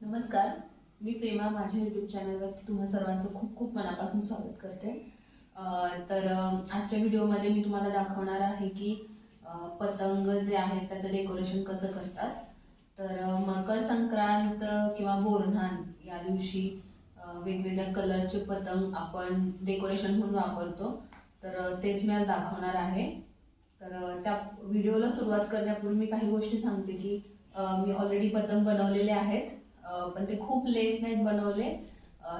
नमस्कार मी प्रेमा माझ्या यूट्यूब चॅनलवरती तुम्हा सर्वांचं खूप खूप मनापासून स्वागत करते. तर आजच्या व्हिडिओमध्ये मी तुम्हाला दाखवणार आहे की पतंग जे आहेत त्याचं डेकोरेशन कसं करतात. तर मकर संक्रांत किंवा बोरन्हान या दिवशी वेगवेगळ्या कलरचे पतंग आपण डेकोरेशन म्हणून वापरतो. तर तेच मी आज दाखवणार आहे. तर त्या व्हिडिओला सुरुवात करण्यापूर्वी मी काही गोष्टी सांगते की मी ऑलरेडी पतंग बनवलेले आहेत. पण ते खूप लेट नाईट बनवले.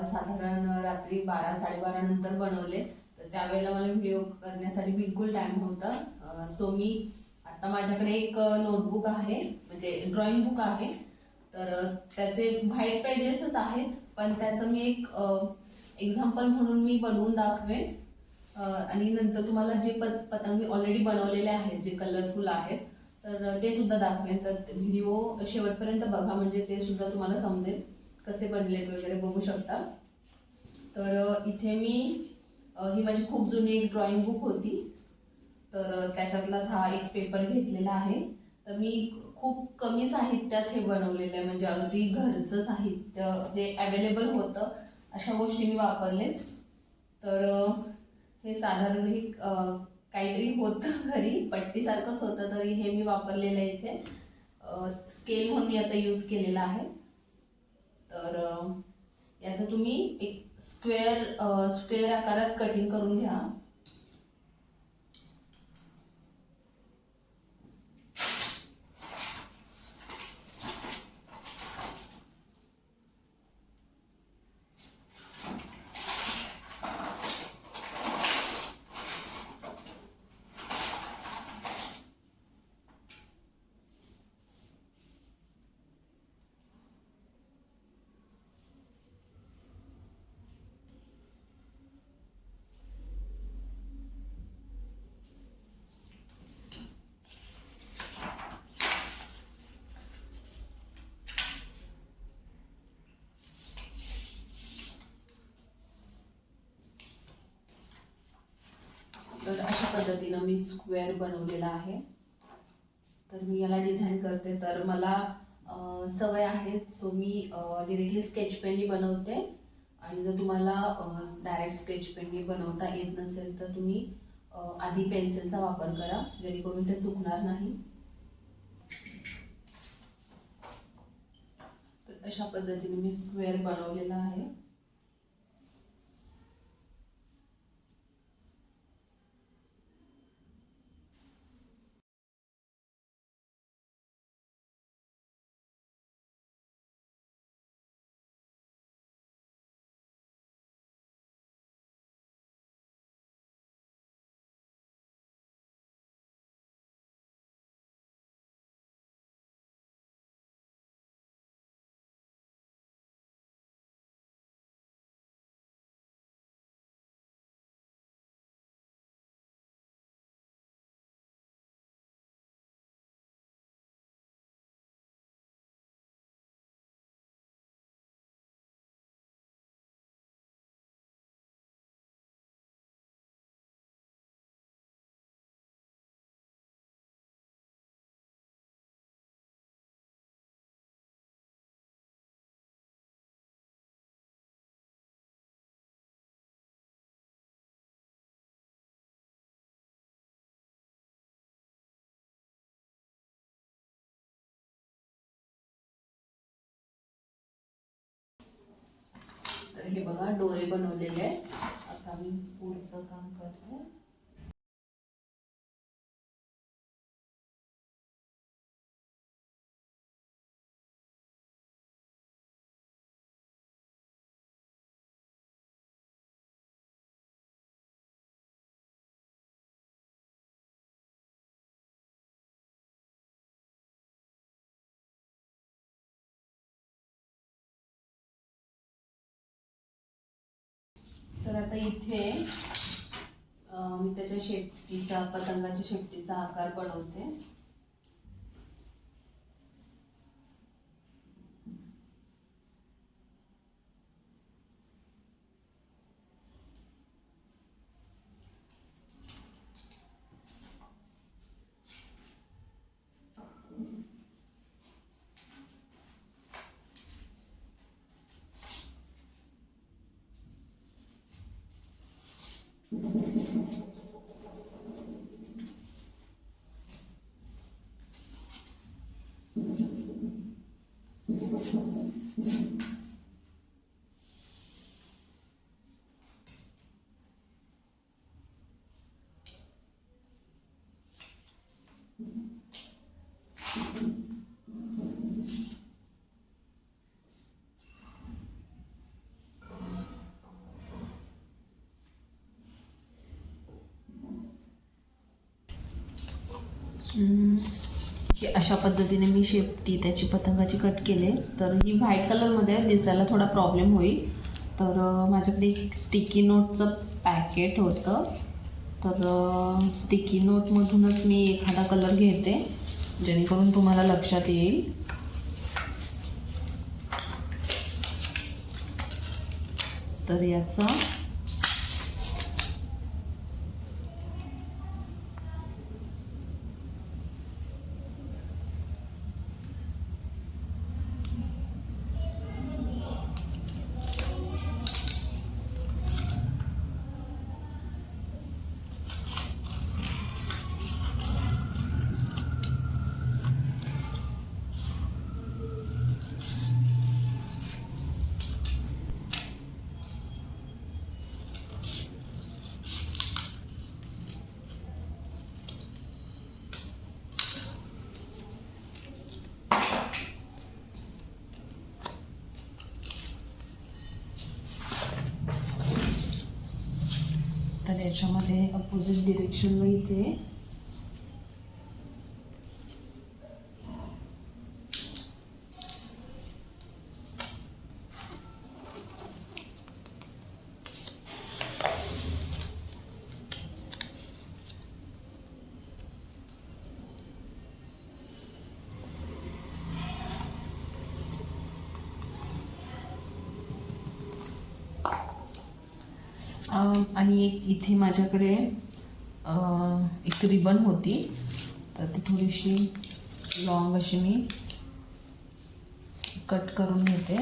साधारण रात्री बारा साडेबारा नंतर बनवले. तर त्यावेळेला मला व्हिडिओ करण्यासाठी बिलकुल टाईम नव्हता. सो मी आता माझ्याकडे एक नोटबुक आहे. म्हणजे ड्रॉइंग बुक आहे. तर त्याचे व्हाईट पेजेसच आहेत. पण त्याचं मी एक एक्झाम्पल म्हणून मी बनवून दाखवेन. आणि नंतर तुम्हाला जे पत पतंग मी ऑलरेडी बनवलेले आहेत जे कलरफुल आहेत तर ते सुद्धा दाखवेन. तर व्हिडिओ शेवटपर्यंत बघा म्हणजे ते सुद्धा तुम्हाला समजेल कसे बनलेत वगैरे बघू शकता. तर इथे मी ही माझी खूप जुनी एक ड्रॉइंग बुक होती. तर त्याच्यातलाच हा एक पेपर घेतलेला आहे. तर मी खूप कमी साहित्यात हे बनवलेलं आहे. म्हणजे अगदी घरचं साहित्य जे अवेलेबल होतं अशा गोष्टी मी वापरलेत. तर हे साधारण काहीतरी होतं घरी पट्टीसारखंच होतं तरी हे मी वापरलेलं आहे इथे. स्केल म्हणून याचा यूज केलेला आहे. तर याचं तुम्ही एक स्क्वेअर स्क्वेअर आकारात कटिंग करून घ्या तर अशा पद्धतीनं मी स्क्वेअर बनवलेला आहे. तर मी याला डिझाईन करते. तर मला सवय आहे. सो मी डिरेक्टली स्केच पेननी बनवते. आणि जर तुम्हाला डायरेक्ट स्केच पेननी बनवता येत नसेल तर तुम्ही आधी पेन्सिलचा वापर करा. जेणेकरून ते चुकणार नाही. तर अशा पद्धतीने मी स्क्वेअर बनवलेला आहे. हे बघा डोळे बनवलेले आहेत. आता मी पुढचं काम करते. आता इथे मी त्याच्या शेपटीचा पतंगाच्या शेपटीचा आकार बनवते. हम्म, हे अशा पद्धतीने मी शेपटी त्याची पतंगाची कट केले तर ही व्हाईट कलरमध्ये आहे, दिसायला थोडा प्रॉब्लेम होईल. तर माझ्याकडे एक स्टिकी नोटचं पॅकेट होतं. तर स्टिकी नोटमधूनच मी एखादा कलर घेते जेणेकरून तुम्हाला लक्षात येईल. तर याचा तर याच्यामध्ये अपोजिट डिरेक्शनला इथे आणि एक इथे माझ्याकडे एक रिबन होती. तर ती थोडीशी लॉंग अशी मी कट करून घेते.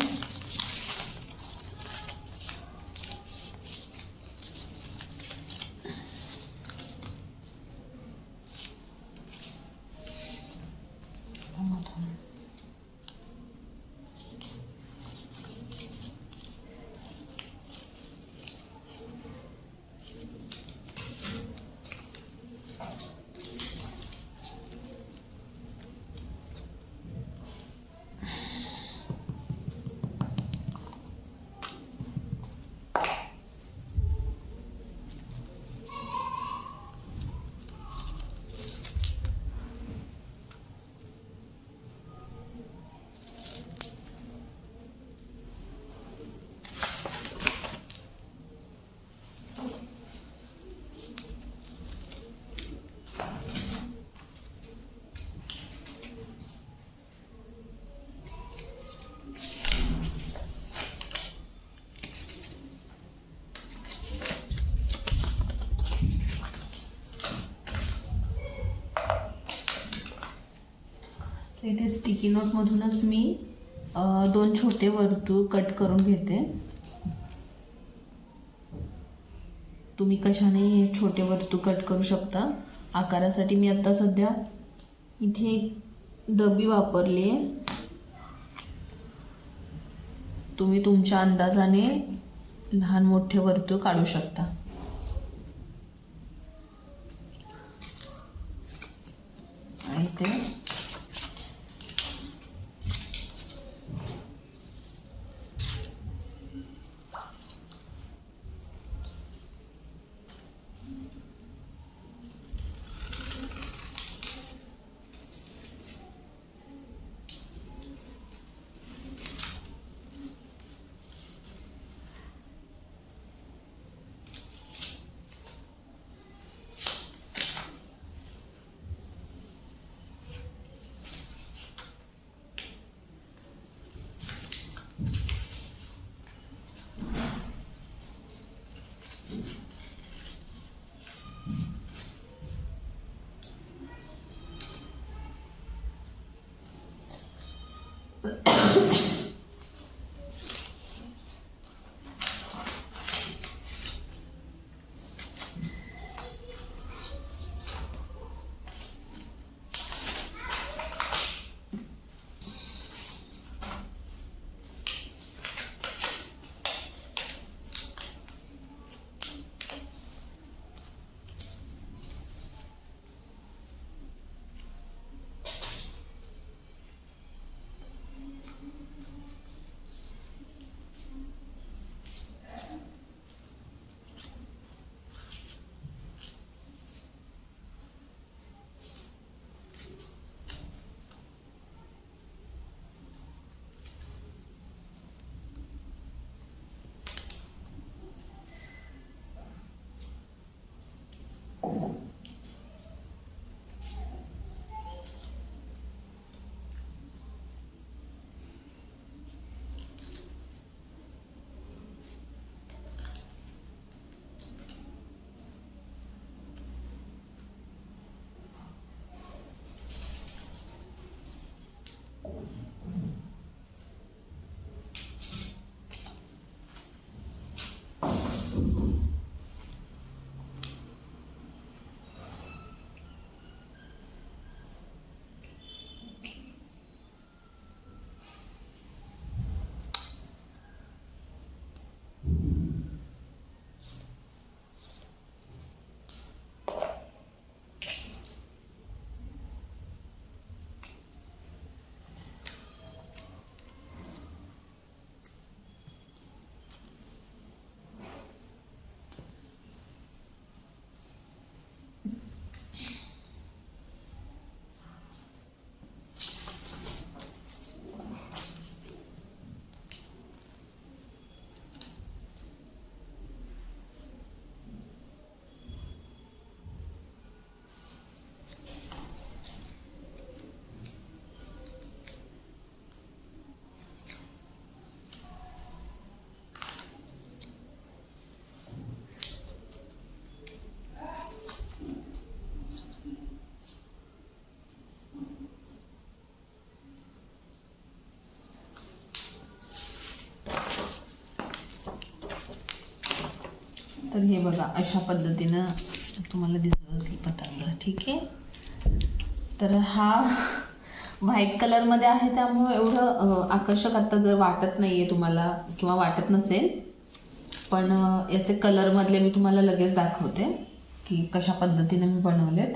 इथे स्टिकी नोटमधूनच मी दोन छोटे वर्तुळ कट करून घेते. तुम्ही कशाने हे छोटे वर्तुळ कट करू शकता? आकारासाठी मी आत्ता सध्या इथे एक डबी वापरली आहे. तुम्ही तुमच्या अंदाजाने लहान मोठे वर्तुळ काढू शकता. आणि तर हे बघा अशा पद्धतीनं तुम्हाला दिसत असेल पतंग. ठीक आहे? तर हा व्हाईट कलरमध्ये आहे त्यामुळे एवढं आकर्षक आत्ता जर वाटत नाही आहे तुम्हाला किंवा वाटत नसेल पण याचे कलरमधले मी तुम्हाला लगेच दाखवते की कशा पद्धतीने मी बनवलेत.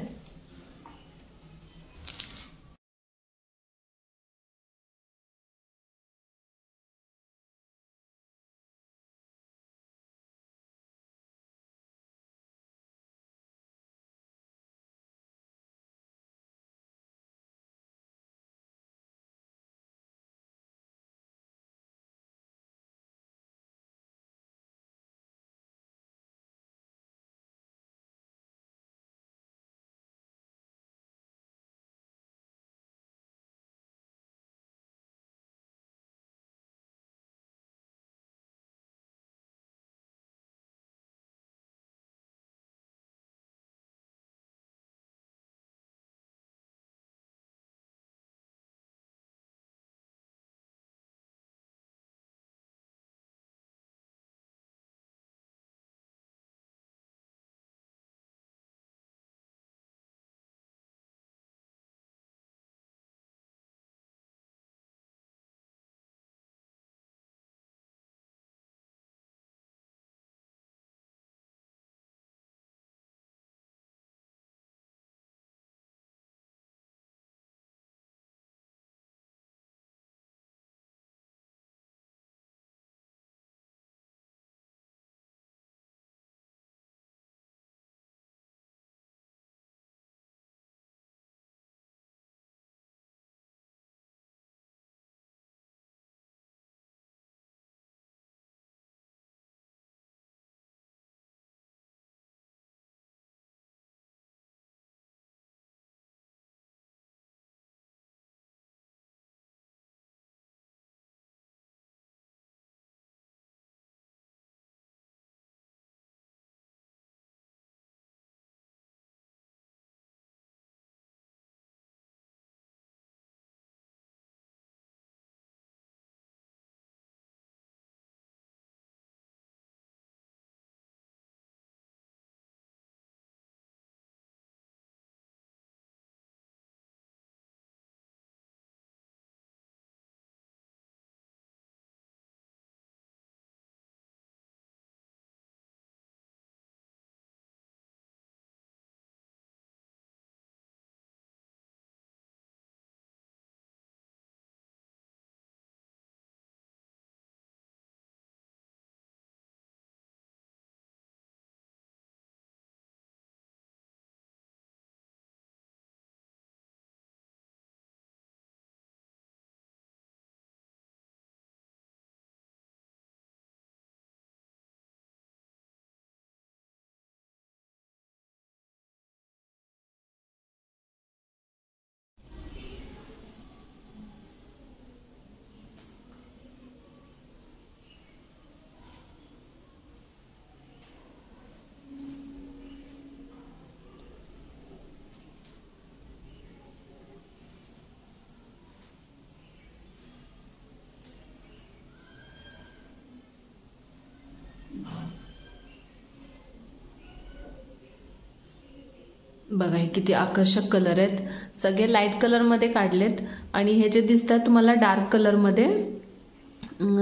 बघा हे किती आकर्षक कलर आहेत. सगळे लाइट कलरमध्ये काढलेत. आणि हे जे दिसतात तुम्हाला डार्क कलरमध्ये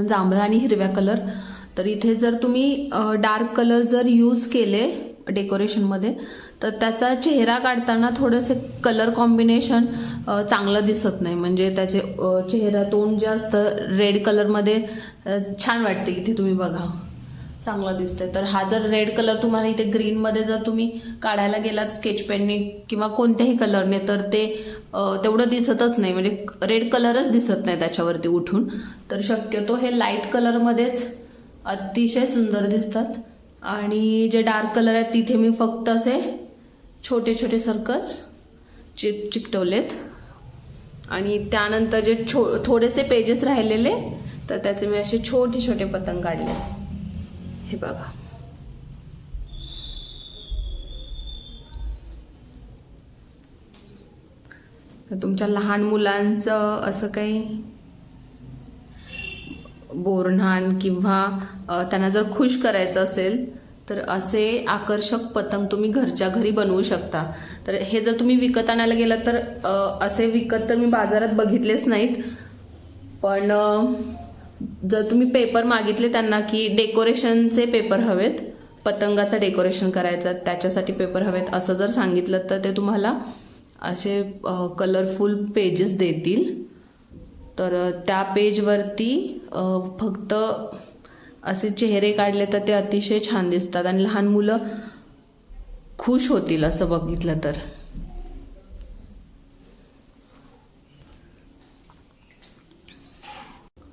जांभळा आणि हिरव्या कलर तर इथे जर तुम्ही डार्क कलर जर यूज केले डेकोरेशनमध्ये तर त्याचा चेहरा काढताना थोडंसं कलर कॉम्बिनेशन चांगलं दिसत नाही. म्हणजे त्याचे चेहरा तोंड जे असतं रेड कलरमध्ये छान वाटते इथे तुम्ही बघा. चांगलं दिसतंय. तर हा जर रेड कलर तुम्हाला इथे ग्रीनमध्ये जर तुम्ही काढायला गेलात स्केच पेनने किंवा कोणत्याही कलरने तर ते तेवढं दिसतच नाही. म्हणजे रेड कलरच दिसत नाही त्याच्यावरती उठून. तर शक्यतो हे लाइट कलरमध्येच अतिशय सुंदर दिसतात. आणि जे डार्क कलर आहेत तिथे मी फक्त असे छोटे छोटे सर्कल चिप चिकटवलेत. आणि त्यानंतर जे छो थोडेसे पेजेस राहिलेले तर त्याचे मी असे छोटे छोटे पतंग काढले. हे बघा. तुमच्या लहान मुलांचं असं काही बोरन्हाण किंवा त्यांना जर खुश करायचं असेल तर असे आकर्षक पतंग तुम्ही घरच्या घरी बनवू शकता. तर हे जर तुम्ही विकत आणायला गेलात तर असे विकत तर मी बाजारात बघितलेच नाहीत. पण जर तुम्ही पेपर मागितले त्यांना की डेकोरेशनचे पेपर हवेत पतंगाचं डेकोरेशन करायचं त्याच्यासाठी पेपर हवेत असं जर सांगितलं तर ते तुम्हाला असे कलरफुल पेजेस देतील. तर त्या पेजवरती फक्त असे चेहरे काढले तर ते अतिशय छान दिसतात. आणि लहान मुलं खुश होतील असं बघितलं तर.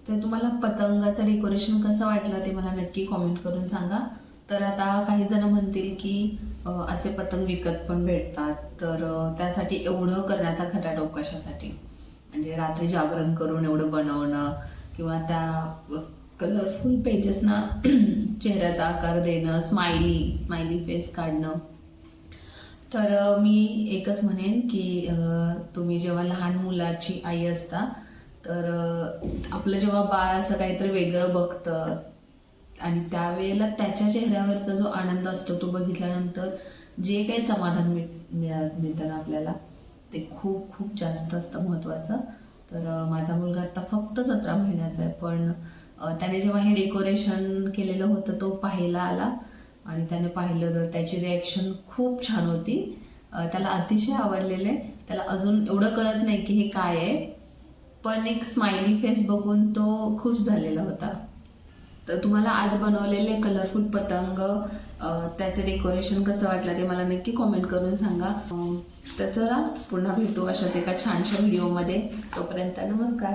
तर तुम्हाला पतंगाचं डेकोरेशन कसं वाटलं ते मला नक्की कॉमेंट करून सांगा. तर आता काही जण म्हणतील की असे पतंग विकत पण भेटतात. तर त्यासाठी एवढं करण्याचा खटाटोप कशासाठी? म्हणजे रात्री जागरण करून एवढं बनवणं किंवा त्या कलरफुल पेजेसना चेहऱ्याचा आकार देणं स्माइली स्माइली फेस काढणं. तर मी एकच म्हणेन की तुम्ही जेव्हा लहान मुलाची आई असता तर आपलं जेव्हा बाळ असं काहीतरी वेगळं बघतं आणि त्यावेळेला त्याच्या चेहऱ्यावरचा जो आनंद असतो तो बघितल्यानंतर जे काही समाधान मिळ मिळतं ना आपल्याला ते खूप खूप जास्त असतं महत्त्वाचं. तर माझा मुलगा आता फक्त सतरा महिन्याचा आहे पण त्याने जेव्हा हे डेकोरेशन केलेलं होतं तो पाहायला आला आणि त्याने पाहिलं तर त्याची रिॲक्शन खूप छान होती. त्याला अतिशय आवडलेले त्याला अजून एवढं कळत नाही की हे काय आहे. पण एक स्माइली फेस बघून तो खुश झालेला होता. तर तुम्हाला आज बनवलेले कलरफुल पतंग त्याचे त्याचं डेकोरेशन कसं वाटलं ते मला नक्की कॉमेंट करून सांगा. तर चला पुन्हा भेटू अशाच एका छानशा व्हिडिओमध्ये तोपर्यंत नमस्कार.